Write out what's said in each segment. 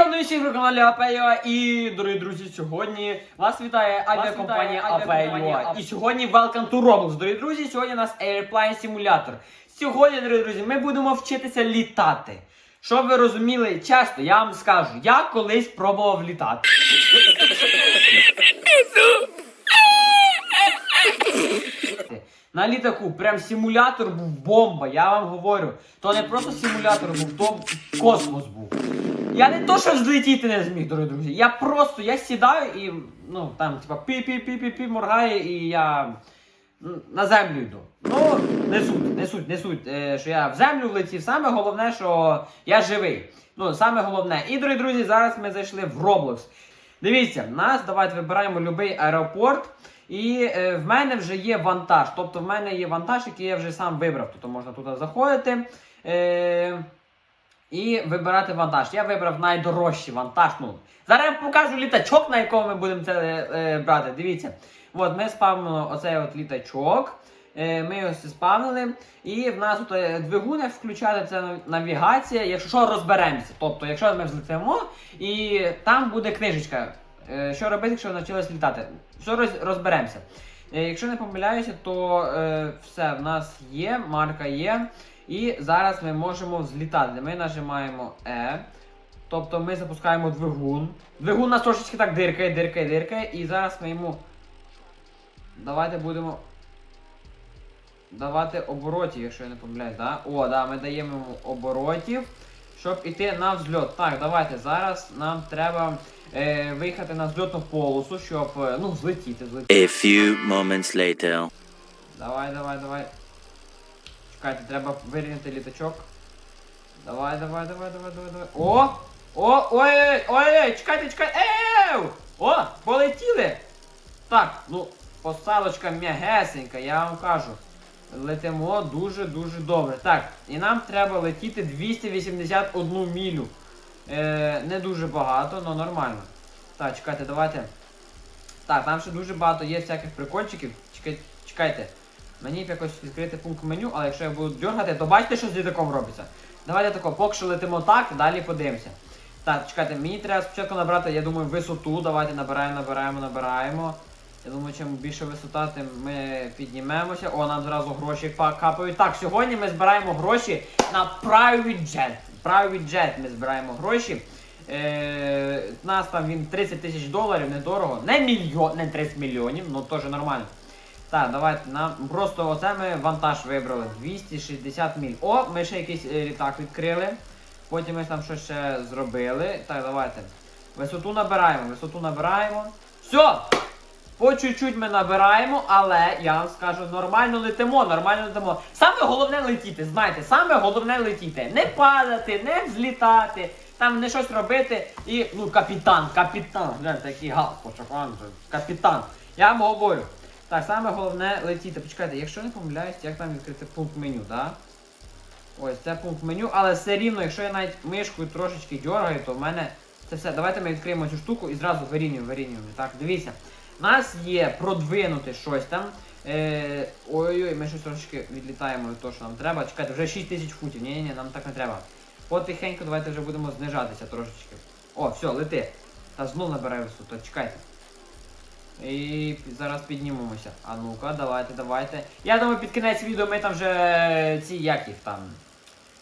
Йону всіх на каналі АПЮА і, дорогі друзі, сьогодні вас вітає авіакомпанія авіакомпанія АПЮА. «АП». І сьогодні Welcome to Roblox. Дорогі друзі, сьогодні у нас Airplane Simulator. Сьогодні, дорогі друзі, ми будемо вчитися літати. Щоб ви розуміли, чесно, я вам скажу, я колись пробував літати. На літаку прям симулятор був бомба, я вам говорю. То не просто симулятор був, то космос був. Я не то, що злетіти не зміг, дорогі друзі. Я просто я сідаю і ну там, типа, пі-пі-пі-пі-пі моргає, і я на землю йду. Ну, не суть, не суть, не суть, е, що я в землю влетів. Саме головне, що я живий. Ну, саме головне. І, дорогі друзі, зараз ми зайшли в Roblox. Дивіться, нас давайте вибираємо будь-який аеропорт. І е, в мене вже є вантаж. Тобто в мене є вантаж, який я вже сам вибрав. Тобто можна туди заходити. Е, і вибирати вантаж. Я вибрав найдорожчий вантаж. Ну, зараз я покажу літачок, на якому ми будемо це е, брати. Дивіться. От ми спавнили оцей от літачок. Е, ми його спавнили. І в нас тут е, двигун включати, це навігація. Якщо що, розберемося. Тобто, якщо ми взлетимо, і там буде книжечка. Е, що робити, якщо навчились літати? Все роз, розберемося. Е, якщо не помиляюся, то е, все в нас є, марка є. І зараз ми можемо злітати. Ми нажимаємо E. Тобто ми запускаємо двигун. Двигун нас трошечки так диркає, диркає, диркає. І зараз ми йому. Давайте будемо. Давати оборотів, якщо я не помиляюсь, да? О, да, ми даємо йому оборотів, щоб іти на взльот. Так, давайте. Зараз нам треба е, виїхати на взльотну полосу, щоб е, ну, злетіти, злетіти. A few moments later. Давай, давай, давай. Чекайте, треба вирівняти літачок. Давай, давай, давай, давай, давай, давай. О! О! Ой! Ой! Ой! Чекайте, чекайте! Еу! О! Полетіли! Так, ну, посадочка м'ягесенька, я вам кажу. Летимо дуже-дуже добре. Так, і нам треба летіти 281 мілю. Е, не дуже багато, але нормально. Так, чекайте, давайте. Так, там ще дуже багато є всяких прикольчиків. Чекай, чекайте. Мені якось відкрити пункт меню, але якщо я буду дергати, то бачите, що з літаком робиться. Давайте тако, поки що летимо так, далі подивимося. Так, чекайте, мені треба спочатку набрати, я думаю, висоту. Давайте набираємо, набираємо, набираємо. Я думаю, чим більше висота, тим ми піднімемося. О, нам зразу гроші капають. Так, сьогодні ми збираємо гроші на Private Jet. Private Jet ми збираємо гроші. Е, нас там він 30 тисяч доларів, недорого. Не мільйон, не 30 мільйонів, ну теж нормально. Так, давайте нам просто оце ми вантаж вибрали. 260 міль. О, ми ще якийсь е, літак відкрили. Потім ми там щось ще зробили. Так, давайте. Висоту набираємо, висоту набираємо. Все! По чуть-чуть ми набираємо, але я вам скажу, нормально летимо, нормально летимо. Саме головне летіти, знаєте, саме головне летіти. Не падати, не взлітати, там не щось робити. І, ну, капітан, капітан, такий галстучок, он капітан. Я вам говорю. Так, саме головне летіти. Почекайте, якщо не помиляюсь, як там відкрити пункт меню, да? Ось це пункт меню, але все рівно, якщо я навіть мишкою трошечки дергаю, то в мене це все. Давайте ми відкриємо цю штуку і зразу вирівнюємо, вирівнюємо. Так, дивіться. У нас є продвинути щось там. Е, Ой-ой, ми щось трошечки відлітаємо від того, що нам треба. Чекайте, вже 6 тисяч футів. Ні-ні, нам так не треба. Потихеньку давайте вже будемо знижатися трошечки. О, все, лети. Та знов набирай висоту, чекайте. І зараз піднімемося. А ну-ка, давайте, давайте. Я думаю, під кінець відео ми там вже ці як їх там.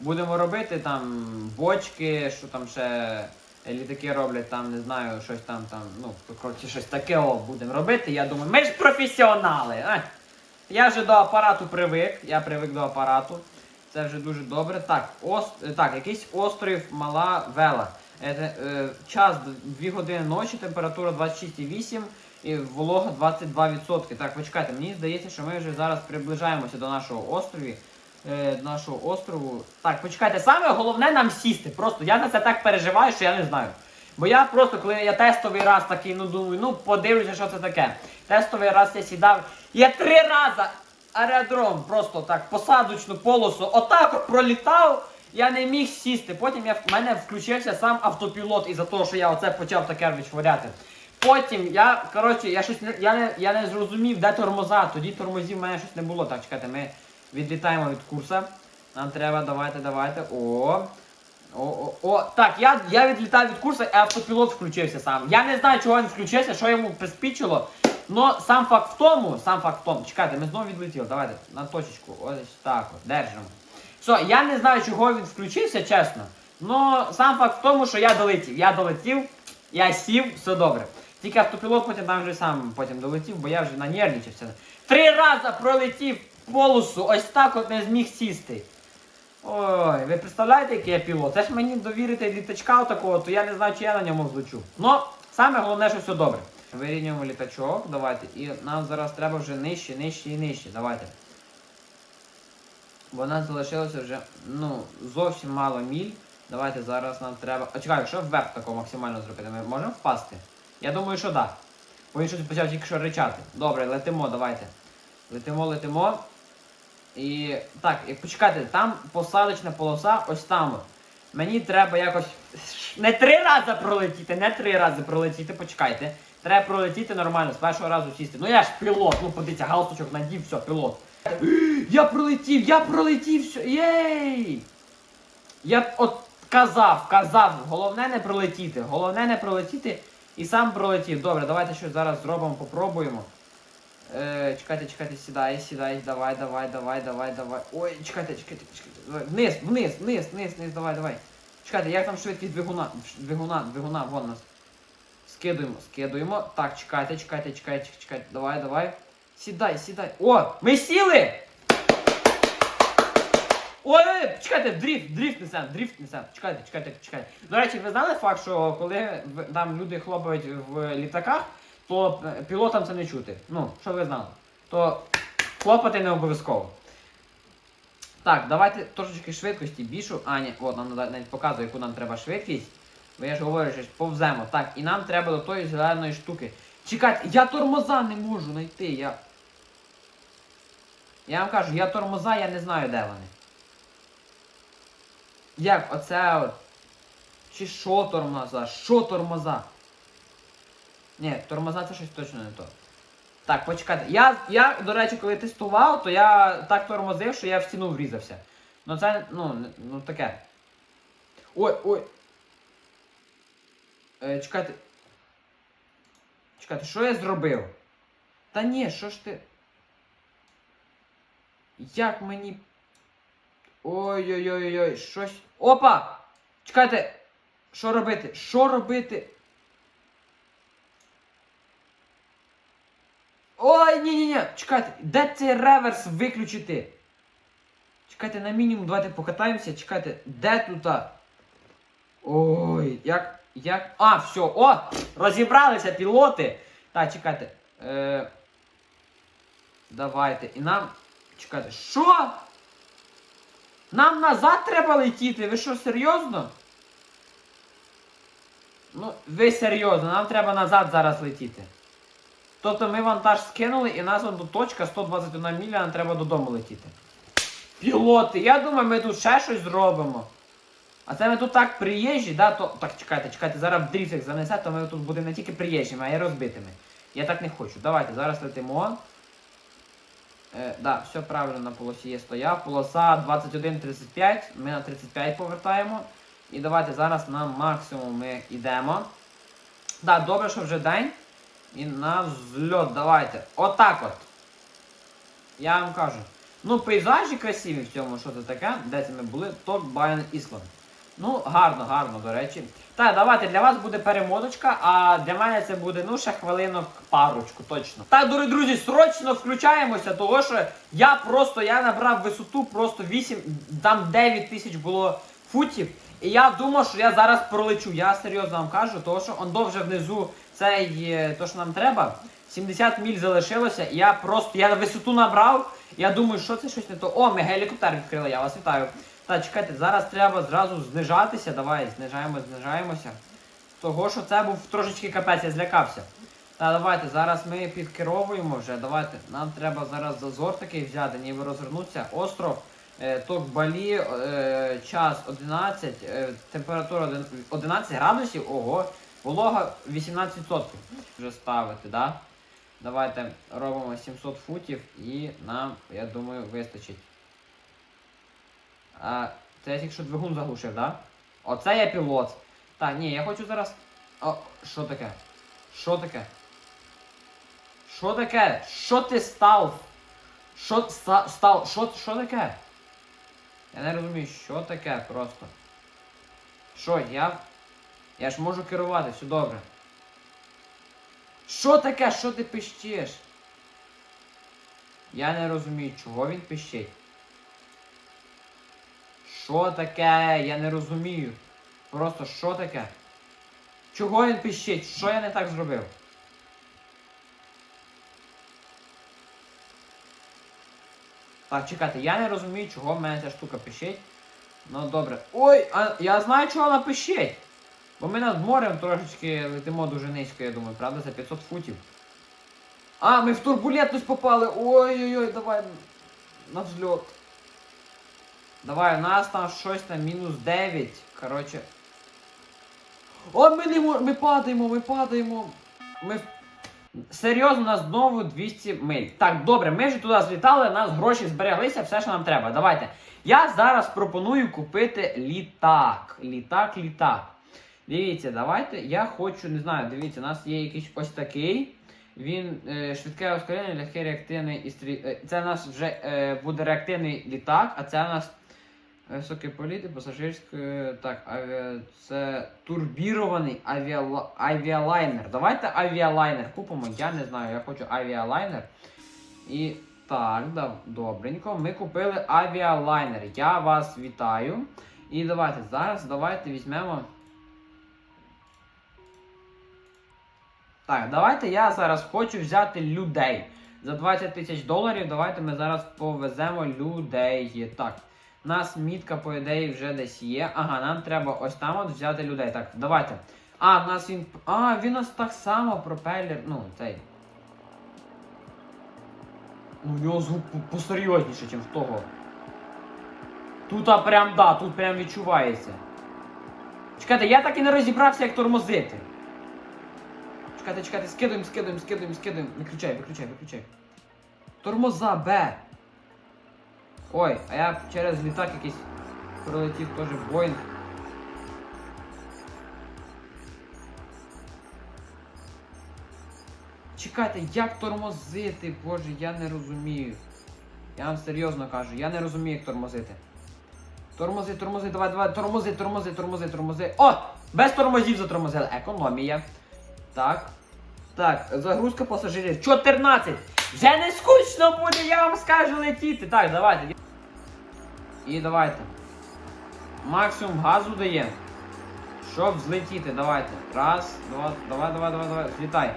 Будемо робити там бочки, що там ще літаки роблять, там, не знаю, щось там, там, ну, коротше, щось таке о, будемо робити. Я думаю, ми ж професіонали. А? Я вже до апарату привик, я привик до апарату. Це вже дуже добре. Так, ос, так якийсь острів Мала Вела. Е, е, час 2 години ночі, температура 26,8 і волога 22%. Так, почекайте, мені здається, що ми вже зараз приближаємося до нашого острові. Е, до нашого острову. Так, почекайте, саме головне нам сісти. Просто я на це так переживаю, що я не знаю. Бо я просто, коли я тестовий раз такий, ну думаю, ну подивлюся, що це таке. Тестовий раз я сідав. Я три рази аеродром, просто так, посадочну полосу, отак пролітав. Я не міг сісти. Потім я, в мене включився сам автопілот із-за того, що я оце почав таке вичворяти. Потім я, коротше, я щось не, я не, я не зрозумів, де тормоза. Тоді тормозів в мене щось не було. Так, чекайте, ми відлітаємо від курса. Нам треба, давайте, давайте. О. О, о, о, так, я, я відлітав від курсу, а автопілот включився сам. Я не знаю, чого він включився, що йому приспічило. Но сам факт в тому, сам факт в тому. Чекайте, ми знову відлетіли. Давайте на точечку. Ось так от, держимо. Все, я не знаю, чого він включився, чесно. Но сам факт в тому, що я долетів. Я долетів, я сів, все добре. Тільки автопілот потім там вже сам потім долетів, бо я вже нанервничався. Три рази пролетів полосу, ось так от не зміг сісти. Ой, ви представляєте, який я пілот? Це ж мені довірити літачка такого, то я не знаю, чи я на ньому злечу. Ну, саме головне, що все добре. Вирівнюємо літачок, давайте. І нам зараз треба вже нижче, нижче і нижче. Давайте. Бо нас залишилося вже, ну, зовсім мало міль. Давайте зараз нам треба. А чекай, якщо веб такого максимально зробити, ми можемо впасти? Я думаю, що так. Бо він щось почав тільки що ричати. Добре, летимо, давайте. Летимо, летимо. І так, і почекайте, там посадочна полоса, ось там. Мені треба якось не три рази пролетіти, не три рази пролетіти, почекайте. Треба пролетіти нормально, з першого разу сісти. Ну я ж пілот, ну подивіться, галстучок надів, все, пілот. Я пролетів, я пролетів, все, єй! Я от казав, казав, головне не пролетіти, головне не пролетіти і сам пролетів. Добре, давайте щось зараз зробимо, попробуємо. Е, чекайте, чекайте, сідай, сідай, давай, давай, давай, давай, давай. Ой, чекайте, чекайте, чекайте. Давай. Вниз, вниз, вниз, вниз, вниз, давай, давай. Чекайте, як там швидкість двигуна? Двигуна, двигуна, вон нас. Скидуємо, скидуємо. Так, чекайте, чекайте, чекайте, чекайте. Давай, давай. Сідай, сідай. О! Ми сіли! Ой, чекайте, дріфт, дріфт несем, дріфт несем. Чекайте, чекайте, чекайте. До речі, ви знали факт, що коли там люди хлопають в літаках, то е, пілотам це не чути. Ну, що ви знали? То хлопати не обов'язково. Так, давайте трошечки швидкості більшу. А, ні, от нам навіть показує, яку нам треба швидкість. Бо я ж говорю, що повземо. Так, і нам треба до тої зеленої штуки. Чекайте, я тормоза не можу знайти. Я. Я вам кажу, я тормоза, я не знаю, де вони. Як оце от. Чи що тормоза? Що тормоза? Ні, тормоза це щось точно не то. Так, почекайте. Я, я, до речі, коли тестував, то я так тормозив, що я в стіну врізався. Ну це, ну, ну таке. Ой, ой. Е, чекайте. Чекайте, що я зробив? Та ні, що ж ти. Як мені. Ой-ой-ой-ой, щось. Опа! Чекайте! Що робити? Що робити? Ой, ні-ні-ні! Чекайте, де цей реверс виключити? Чекайте, на мінімум, давайте покатаємося. Чекайте, де тут? Ой, як. Як. А, все, о! Розібралися пілоти! Так, чекайте. Е... Давайте. І нам. Чекайте, що? Нам назад треба летіти? Ви що, серйозно? Ну, ви серйозно, нам треба назад зараз летіти. Тобто ми вантаж скинули і нас до точка 121 міля, нам треба додому летіти. Пілоти, я думаю, ми тут ще щось зробимо. А це ми тут так приїжджі, да, то. Так, чекайте, чекайте, зараз в дріфт як занесе, то ми тут будемо не тільки приїжджими, а й розбитими. Я так не хочу. Давайте, зараз летимо. Е, да, все правильно на полосі є стояв. Полоса 21.35, ми на 35 повертаємо. І давайте зараз на максимум ми йдемо. Да, добре, що вже день. І на взльот, давайте. Отак от. Я вам кажу. Ну, пейзажі красиві в цьому, що це таке. Де це ми були? Ток Байон Ісланд. Ну, гарно, гарно, до речі. Так, давайте для вас буде перемоточка, а для мене це буде ну ще хвилинок парочку, точно. Так, дорогі друзі, срочно включаємося, того що я просто я набрав висоту просто 8, там 9 тисяч було футів. І я думав, що я зараз пролечу. Я серйозно вам кажу, того що он довже внизу цей е, то, що нам треба. 70 міль залишилося, і я просто я висоту набрав. Я думаю, що це щось не то. О, ми гелікоптер відкрили, я вас вітаю. Так, чекайте, зараз треба зразу знижатися. Давай, знижаємо, знижаємося. Того, що це був трошечки капець, я злякався. Та давайте, зараз ми підкеровуємо вже. Давайте. Нам треба зараз зазор такий взяти, ніби розвернутися. Остров, е, ток Балі, е, час 11, е, температура 11 градусів, ого, волога 18%. Вже ставити, да? Давайте робимо 700 футів і нам, я думаю, вистачить. А це я тільки що двигун заглушив, да? Оце я пілот. Так, ні, я хочу зараз. О, що таке? Що таке? Що таке? Що ти став? Що ста- став? Що, що таке? Я не розумію, що таке просто. Що, я. Я ж можу керувати, все добре. Що таке? Що ти пищиш? Я не розумію, чого він пищить. Що таке? Я не розумію. Просто що таке? Чого він пищить? Що я не так зробив? Так, чекайте, я не розумію, чого в мене ця штука пищить. Ну добре. Ой, а я знаю, чого вона пищить. Бо ми над морем трошечки летимо дуже низько, я думаю, правда, за 500 футів. А, ми в турбулентність попали. Ой-ой-ой, давай. На взльот. Давай, у нас там щось там мінус 9. Коротше. О, ми не можемо. Ми падаємо, ми падаємо. Ми. Серйозно, у нас знову 200 миль. Так, добре, ми ж туди злітали, у нас гроші збереглися, все, що нам треба. Давайте. Я зараз пропоную купити літак. Літак, літак. Дивіться, давайте. Я хочу, не знаю, дивіться, у нас є якийсь ось такий. Він е, швидке ускорення, легкий реактивний і стрі... е, Це у нас вже е, буде реактивний літак, а це у нас високий політ і пасажирський. Так, авіа... це турбірований авіала... авіалайнер. Давайте авіалайнер купимо. Я не знаю, я хочу авіалайнер. І так, добренько. Ми купили авіалайнер. Я вас вітаю. І давайте зараз давайте візьмемо. Так, давайте я зараз хочу взяти людей. За 20 тисяч доларів давайте ми зараз повеземо людей. Так. У нас мітка, по ідеї, вже десь є. Ага, нам треба ось там от взяти людей. Так, давайте. А, в нас він. А, він нас так само пропелер. Ну, цей. Ну, у нього звук посерйозніше, ніж в того. Тут а прям да, тут прям відчувається. Чекайте, я так і не розібрався, як тормозити. Чекайте, чекайте, скидуємо, скидуємо, скидуємо, скидуємо. Виключай, виключай, виключай. Тормоза, Б. Ой, а я через літак якийсь пролетів теж Боїнг. Чекайте, як тормозити? Боже, я не розумію. Я вам серйозно кажу, я не розумію, як тормозити. Тормози, тормози, давай, давай, тормози, тормози, тормози, тормози. О! Без тормозів затормозили. Економія. Так. Так, загрузка пасажирів. 14! Вже не скучно буде, я вам скажу летіти. Так, давайте. І давайте. Максимум газу дає. Щоб злетіти, давайте. Раз, два, давай, давай, давай, давай. Злітай.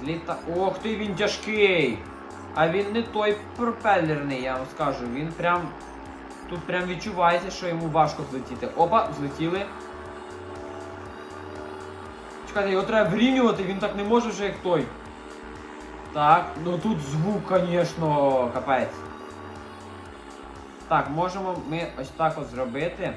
Зліта. Ох ти, він тяжкий! А він не той пропелерний, я вам скажу. Він прям. Тут прям відчувається, що йому важко злетіти. Опа, злетіли. Чекайте, його треба врівнювати, він так не може вже як той. Так, ну тут звук, звісно, капець. Так, можемо ми ось так от зробити.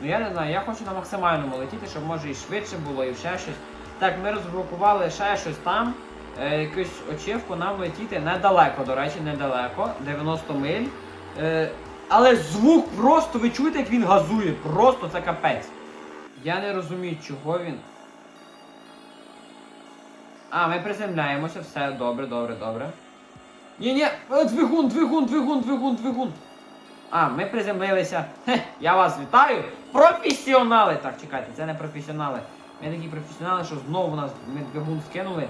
Ну я не знаю, я хочу на максимальному летіти, щоб може і швидше було, і ще щось. Так, ми розблокували ще щось там. Е, якусь очівку нам летіти недалеко, до речі, недалеко. 90 миль. Е, але звук просто, ви чуєте, як він газує. Просто це капець. Я не розумію, чого він. А, ми приземляємося, все, добре, добре, добре. Ні, ні, е, двигун, двигун, двигун, двигун, двигун. А, ми приземлилися. Хе, я вас вітаю. Професіонали! Так, чекайте, це не професіонали. Ми такі професіонали, що знову нас ми двигун скинули.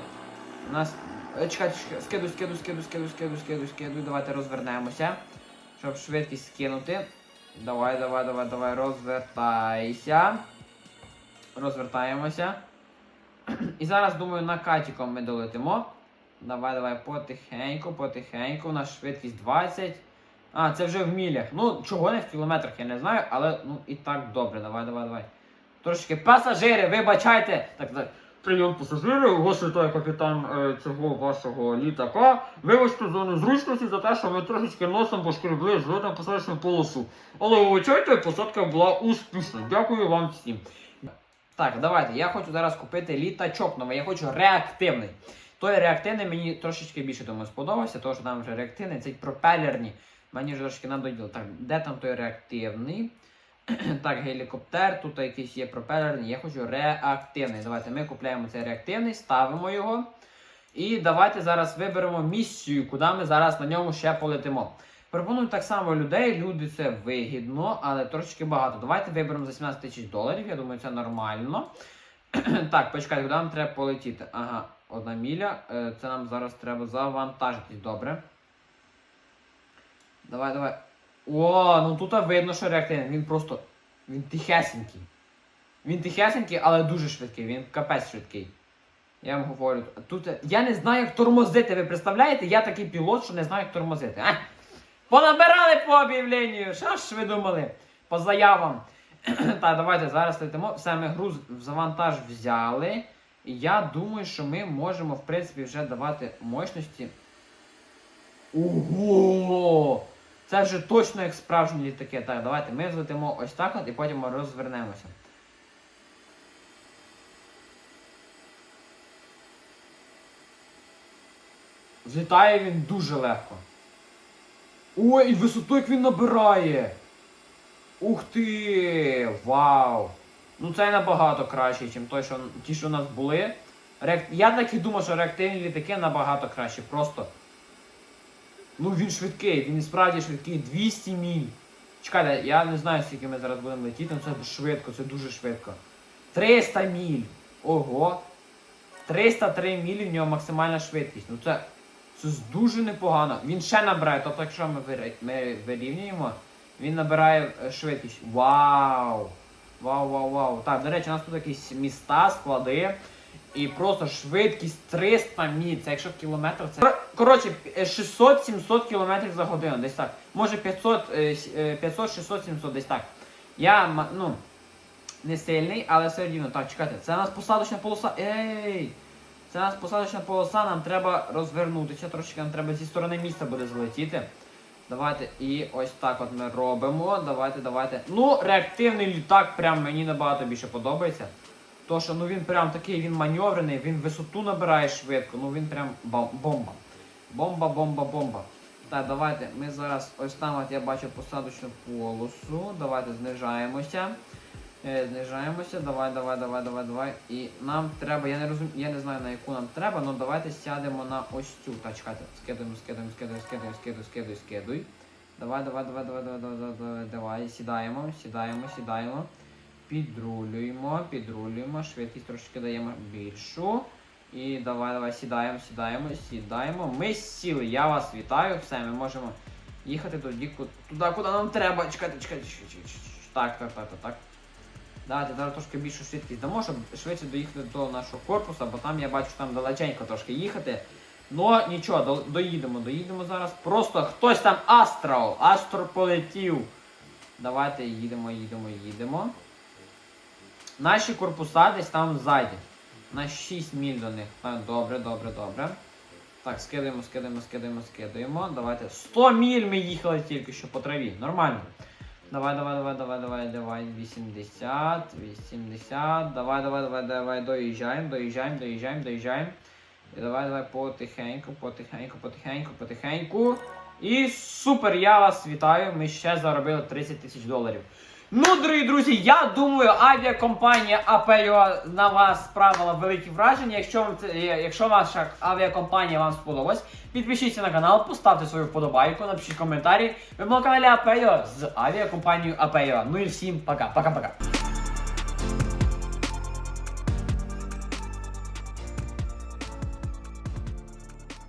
У нас. Е, Чекайте, скиду, скиду, скиду, скиду, скиду, скиду, скиду. Давайте розвернемося. Щоб швидкість скинути. Давай, давай, давай, давай, розвертайся. Розвертаємося. І зараз, думаю, накатіком ми долетимо. Давай, давай, потихеньку, потихеньку. У нас швидкість 20. А, це вже в мілях. Ну, чого не в кілометрах, я не знаю, але ну і так добре. Давай, давай, давай. Трошки пасажири, вибачайте. Так, так. Прийом пасажирів, вас капітан е, цього вашого літака. Вибачте за незручності за те, що ми трошечки носом пошкребли зльотну посадочну полосу. Але вибачайте, посадка була успішна. Дякую вам всім. Так, давайте. Я хочу зараз купити літачок новий. Я хочу реактивний. Той реактивний мені трошечки більше думаю, сподобався, тому що там вже реактивний, цей пропелерні. Мені вже трошки надоїло. Так, де там той реактивний? Так, гелікоптер, тут якийсь є пропелерний, я хочу реактивний. Давайте ми купляємо цей реактивний, ставимо його. І давайте зараз виберемо місію, куди ми зараз на ньому ще полетимо. Пропоную так само людей, люди це вигідно, але трошечки багато. Давайте виберемо за 17 тисяч доларів, я думаю, це нормально. так, почекайте, куди нам треба полетіти? Ага, одна міля. Е, Це нам зараз треба завантажитись, добре. Давай, давай. О, ну тут видно, що реактивний. Він просто. Він тихесенький. Він тихесенький, але дуже швидкий. Він капець швидкий. Я вам говорю. Тут я не знаю, як тормозити. Ви представляєте? Я такий пілот, що не знаю, як тормозити. А? Понабирали по об'явленню. Що ж ви думали? По заявам. так, давайте зараз летимо. Все, ми груз завантаж взяли. І я думаю, що ми можемо, в принципі, вже давати мощності. Ого! Це вже точно як справжні літаки. Так, давайте ми злетимо ось так от і потім розвернемося. Злітає він дуже легко. Ой, і висоту як він набирає. Ух ти! Вау! Ну це набагато краще, ніж той, що, ті, що у нас були. Реак... Я так і думав, що реактивні літаки набагато краще. Просто. Ну він швидкий, він і справді швидкий. 200 міль. Чекайте, я не знаю, скільки ми зараз будемо летіти, але це швидко, це дуже швидко. 300 міль. Ого. 303 мілі в нього максимальна швидкість. Ну це, це дуже непогано. Він ще набирає, тобто якщо ми, ми вирівнюємо, він набирає е, швидкість. Вау! Вау, вау, вау. Так, до речі, у нас тут якісь міста, склади. І просто швидкість 300 міль. Це якщо в кілометр, це. Коротше, е, 600-700 кілометрів за годину, десь так. Може 500, е, е, 500, 600, 700, десь так. Я, ну, не сильний, але все рівно. Так, чекайте, це у нас посадочна полоса. Ей! Це у нас посадочна полоса, нам треба розвернутися трошки, нам треба зі сторони міста буде злетіти. Давайте і ось так от ми робимо. Давайте, давайте. Ну, реактивний літак прям мені набагато більше подобається. То, що ну він прям такий, він маневрений, він висоту набирає швидко, ну він прям бомба. Бомба, бомба, бомба. Так, давайте. Ми зараз ось там от я бачу посадочну полосу. Давайте знижаємося. Е, знижаємося, давай, давай, давай, давай, давай. І нам треба, я не розум... я не знаю на яку нам треба, але давайте сядемо на ось цю. Та чекайте, скидуємо, скидуємо, скидуємо, скидуємо, скидуй, скидуй, скидуй. Давай, давай, давай, давай, давай, давай, давай, давай. Сідаємо, сідаємо, сідаємо. Підрулюємо, підрулюємо, швидкість трошки даємо більшу. І давай, давай, сідаємо, сідаємо, сідаємо. Ми сіли. Я вас вітаю, все, ми можемо їхати туди, туди, куди нам треба. Чекайте, чекайте, чекайте. Так, так, так, так, так. Давайте зараз трошки більшу швидкість дамо, щоб швидше доїхати до нашого корпуса, бо там я бачу, там далеченько трошки їхати. Ну нічого, до- доїдемо, доїдемо зараз. Просто хтось там астрал, астро полетів. Давайте їдемо, їдемо, їдемо. Наші корпуса десь там ззаді. На 6 міль до них. Добре, добре, добре. Так, скидаємо, скидаємо, скидаємо, скидаємо. Давайте. 100 міль ми їхали тільки що по траві. Нормально. Давай, давай, давай, давай, давай, давай. 80, 80. Давай, давай, давай, давай. Доїжджаємо, доїжджаємо, доїжджаємо, доїжджаємо. І давай, давай потихеньку, потихеньку, потихеньку, потихеньку. І супер, я вас вітаю. Ми ще заробили 30 тисяч доларів. Ну, дорогі друзі, я думаю, авіакомпанія АПО на вас справила великі враження. Якщо, вам це- е, якщо ваша авіакомпанія вам сподобалась, підпишіться на канал, поставте свою вподобайку, напишіть коментарі. Ви на каналі АПО з авіакомпанією АПО. Ну і всім пока, пока-пока.